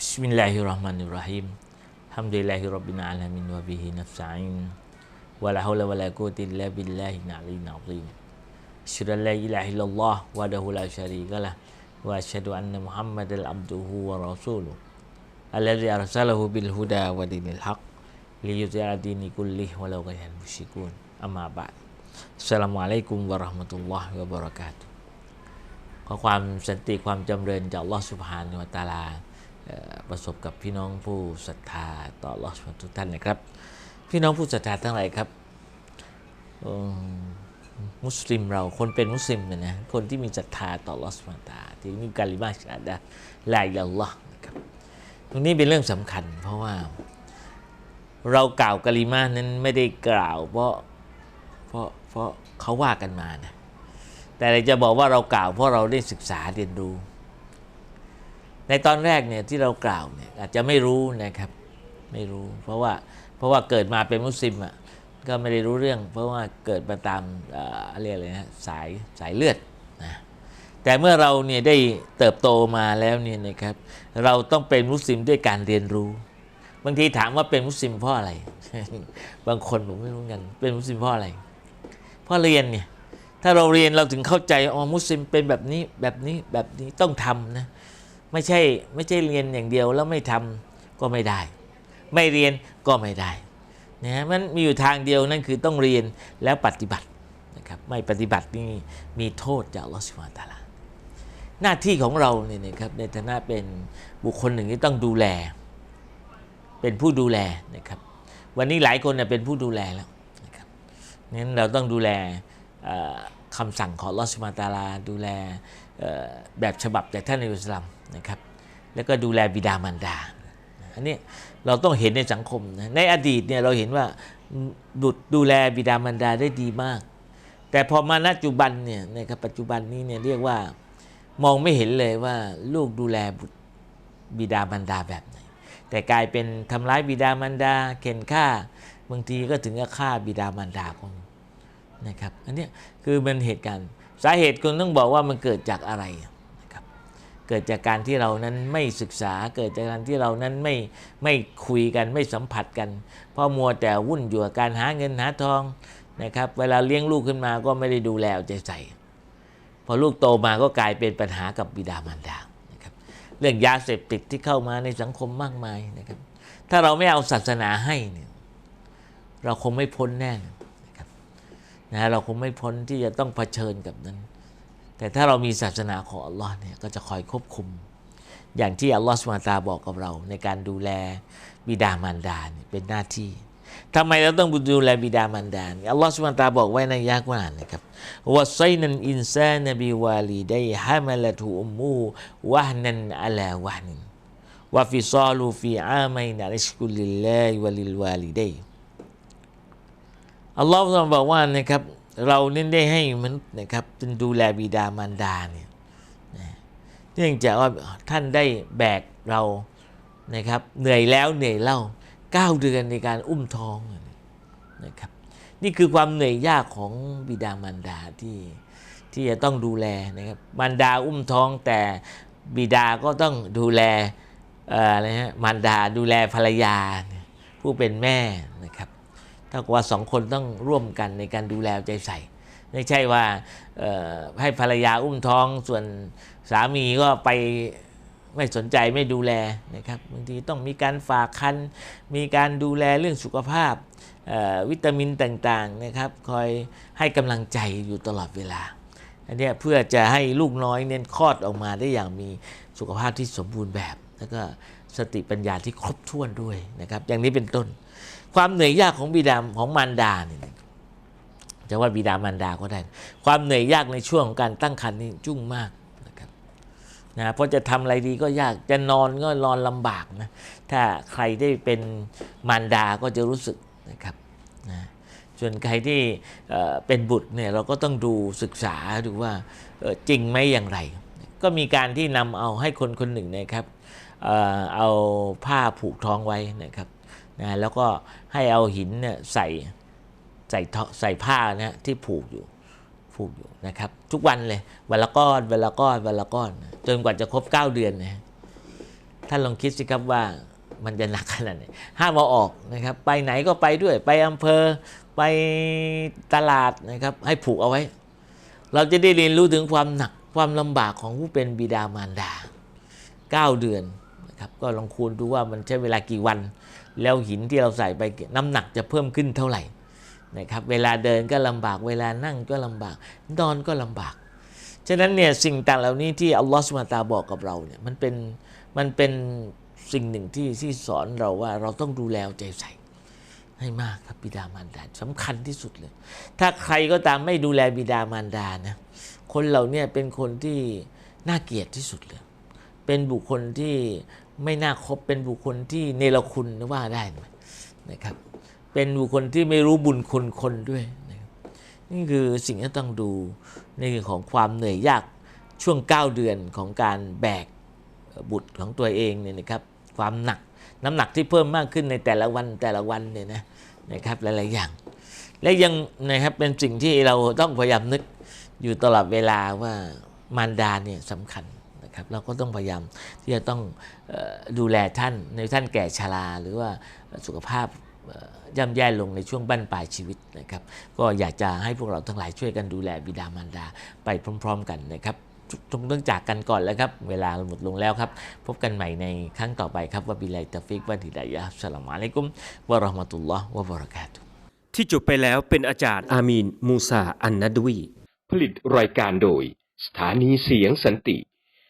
بسم الله الرحمن الرحيم الحمد لله رب العالمين وبه نستعين ولا حول ولا قوة إلا بالله العلي العظيم أشهد أن لا إله إلا الله وحده لا شريك له وأشهد أن محمدا عبده ورسوله الذي أرسله بالهدى ودين الحق ليزيل دين كله ولو غير المشركون أما بعد السلام عليكم ورحمة الله وبركاته ขอความสันติความจำเริญจากลอสุภานุตาลา,า ประสบกับพี่น้องผู้ศรัทธาต่ออัลอฮฺสุบฮานะทุกท่านนะครับ พี่น้องผู้ศรัทธาทั้งหลายครับมุสลิมเราคนเป็นมุสลิมเนี่ยนะคนที่มีศรัทธาต่ออัลอสุบฮานะตาที่มีการิมาชาดะลาอิลลัลลอนะครับตรงนี้เป็นเรื่องสำคัญ เพราะว่าเรากล่าวกะลิมานั้นไม่ได้กล่าว เพราะเพราะเพราะเขาว่ากันมานะแต่เราจะบอกว่าเรากล่าวเพราะเราได้ศึกษาเรียนรู้ ในตอนแรกเนี่ยที่เรากล่าวเนี่ยอาจจะไม่รู้นะครับไม่รู้ เพราะว่าเพราะว่าเกิดมาเป็นมุสลิมอะก็ไม่ได้รู้เรื่อง เพราะว่าเกิดมาตามเอ่อเรียกอะไรนะสายสายเลือดนะแต่เมื่อเราเนี่ยได้เติบโตมาแล้วเนี่ยนะครับ เราต้องเป็นมุสลิมด้วยการเรียนรู้ บางทีถามว่าเป็นมุสลิมเพราะอะไร บางคนผมไม่รู้กันเป็นมุสลิมเพราะอะไรเพราะเรียนเนี่ยถ้าเราเรียนเราถึงเข้าใจอ๋อมุสลิมเป็นแบบนี้แบบนี้แบบนี้ต้องทำนะ ไม่ใช่ไม่ใช่เรียนอย่างเดียวแล้วไม่ทำก็ไม่ได้ ไม่เรียนก็ไม่ได้นะฮะมันมีอยู่ทางเดียวนั่นคือต้องเรียนแล้วปฏิบัตินะครับไม่ปฏิบัตินี่มีโทษจากลอสุบฮาตาลาหน้าที่ของเราเนี่ยนะครับในฐานะเป็นบุคคลหนึ่งที่ต้องดูแล เป็นผู้ดูแลนะครับวันนี้หลายคนเนี่ยเป็นผู้ดูแลแล้วนะครับนั้นเราต้องดูแลเอ่อคำสั่งของลอสุบฮาตาลาดูแล แบบฉบับจากท่านอิสลามนะครับแล้วก็ดูแลบิดามารดาอันนี้เราต้องเห็นในสังคมนะในอดีตเนี่ยเราเห็นว่าบุตรดูแลบิดามารดาได้ดีมาก แต่พอมาณปัจจุบันเนี่ยนะครับปัจจุบันนี้เนี่ยเรียกว่ามองไม่เห็นเลยว่าลูกดูแลบุตรบิดามารดาแบบไหน แต่กลายเป็นทำร้ายบิดามารดาเข็นฆ่าบางทีก็ถึงกับฆ่าบิดามารดาคนนะครับอันนี้คือมันเหตุการณ์ สาเหตุคุณต้องบอกว่ามันเกิดจากอะไรนะครับเกิดจากการที่เรานั้นไม่ศึกษาเกิดจากการที่เรานั้นไม่ไม่คุยกันไม่สัมผัสกันเพราะมัวแต่วุ่นอยู่กับการหาเงินหาทองนะครับเวลาเลี้ยงลูกขึ้นมาก็ไม่ได้ดูแลเอาใจใส่พอลูกโตมาก็กลายเป็นปัญหากับบิดามารดานะครับเรื่องยาเสพติดที่เข้ามาในสังคมมากมายนะครับถ้าเราไม่เอาศาสนาให้เนี่ยเราคงไม่พ้นแน่นอ นะเราคงไม่พ้นที่จะต้องเผชิญกับนั้น แต่ถ้าเรามีศาสนาของอัลลอฮ์เนี่ยก็จะคอยควบคุม อย่างที่อัลลอฮ์สุลตาบอกกับเรา ในการดูแลบิดามารดาเนี่ยเป็นหน้าที่ทำไมเราต้องดูแลบิดามารดาอัลลอฮ์สุลตาบอกไว้ในยากว่านะครับวัไซนันอินซานบิวาลีได้ฮามาลตุอุมูวะนันอัลาวะนินวะฟิซาลูฟีอามัยนะลิชกุลิลลาฮิวะลิลวาลีได้ อัลลอฮฺบอกว่านะครับเราเน้นได้ให้มนุษย์นะครับเป็นดูแลบิดามารดาเนี่ยเนื่องจากว่าท่านได้แบกเรานะครับเหนื่อยแล้วเหนื่อยเล่าเก้าเดือนในการอุ้มท้องนะครับนี่คือความเหนื่อยยากของบิดามารดาที่ที่จะต้องดูแลนะครับมารดาอุ้มท้องแต่บิดาก็ต้องดูแลอะไรฮะมารดาดูแลภรรยาผู้เป็นแม่นะครับ ถ้ากับว่าสองคนต้องร่วมกันในการดูแลใจใส่ ไม่ใช่ว่าให้ภรรยาอุ้มท้องส่วนสามีก็ไปไม่สนใจไม่ดูแลนะครับบางทีต้องมีการฝากคันมีการดูแลเรื่องสุขภาพวิตามินต่างๆนะครับคอยให้กำลังใจอยู่ตลอดเวลาอันนี้เพื่อจะให้ลูกน้อยเน้นคลอดออกมาได้อย่างมีสุขภาพที่สมบูรณ์แบบ แล้วก็สติปัญญาที่ครบถ้วนด้วยนะครับ อย่างนี้เป็นต้น ความเหนื่อยยากของบิดาของมารดาเนี่ยจะว่าบิดามารดาก็ได้ ความเหนื่อยยากในช่วงของการตั้งครรภ์นี่จุ้งมากนะครับนะเพราะจะทำอะไรดีก็ยากจะนอนก็นอนลำบากนะถ้าใครได้เป็นมารดาก็จะรู้สึกนะครับนะส่วนใครที่เป็นบุตรเนี่ยเราก็ต้องดูศึกษาดูว่าจริงไหมอย่างไร ก็มีการที่นำเอาให้คนคนหนึ่งนะครับเอาผ้าผูกท้องไว้นะครับ นะแล้วก็ให้เอาหินเนี่ยใส่ใส่ทอใส่ผ้านะที่ผูกอยู่ผูกอยู่นะครับทุกวันเลยวันละก้อนวันละก้อนวันละก้อน จนกว่าจะครบ 9 เดือนนะท่านลองคิดสิครับว่ามันจะหนักขนาดไหนห้ามเอาออกนะครับ ไปไหนก็ไปด้วย ไปอำเภอไปตลาดนะครับ ให้ผูกเอาไว้ เราจะได้เรียนรู้ถึงความหนักความลำบากของผู้เป็นบิดามารดา 9 เดือนนะครับก็ลองคูณดูว่ามันใช้เวลากี่วัน แล้วหินที่เราใส่ไปน้ำหนักจะเพิ่มขึ้นเท่าไหร่นะครับเวลาเดินก็ลำบาก เวลานั่งก็ลำบาก นอนก็ลำบาก ฉะนั้นเนี่ยสิ่งต่างเหล่านี้ที่อัลลอฮฺสุบฮานะฮูวะตาบอกกับเราเนี่ยมันเป็นมันเป็นสิ่งหนึ่งที่ที่สอนเราว่าเราต้องดูแลใจใส่ให้มากครับบิดามารดาสำคัญที่สุดเลย ถ้าใครก็ตามไม่ดูแลบิดามารดานะคนเหล่าเนี้เป็นคนที่น่าเกลียดที่สุดเลย เป็นบุคคลที่ ไม่น่าคบเป็นบุคคลที่เนรคุณนะว่าได้ไหมนะครับ เป็นบุคคลที่ไม่รู้บุญคุณคนด้วยนะครับนี่คือสิ่งที่ต้องดูในเรื่องของความเหนื่อยยากช่วง 9 เดือนของการแบกบุตรของตัวเองเนี่ยนะครับความหนักน้ำหนักที่เพิ่มมากขึ้นในแต่ละวันแต่ละวันเนี่ยนะนะครับหลายๆอย่าง และยังนะครับเป็นสิ่งที่เราต้องพยายามนึกอยู่ตลอดเวลาว่ามารดาเนี่ยสำคัญ นะครับเราก็ต้องพยายามที่จะต้องเออดูแลท่านในท่านแก่ชราหรือว่าสุขภาพเอ่อย่ำแย่ลงในช่วงบั้นปลายชีวิตนะครับก็อยากจะให้พวกเราทั้งหลายช่วยกันดูแลบิดามารดาไปพร้อม ๆ กันนะครับตรงต้องจากกันก่อนแล้วครับ เวลาหมดลงแล้วครับ พบกันใหม่ในครั้งต่อไปครับว่าบิลัยตะฟิกวันฮิดายะฮ์อัสสลามุอะลัยกุมวะเราะห์มะตุลลอฮ์วะบะเราะกาตุฮ์ที่จบไปแล้วเป็นอาจารย์อามีน มูซาอันนัดวี ผลิตรายการโดย สถานีเสียงสันติ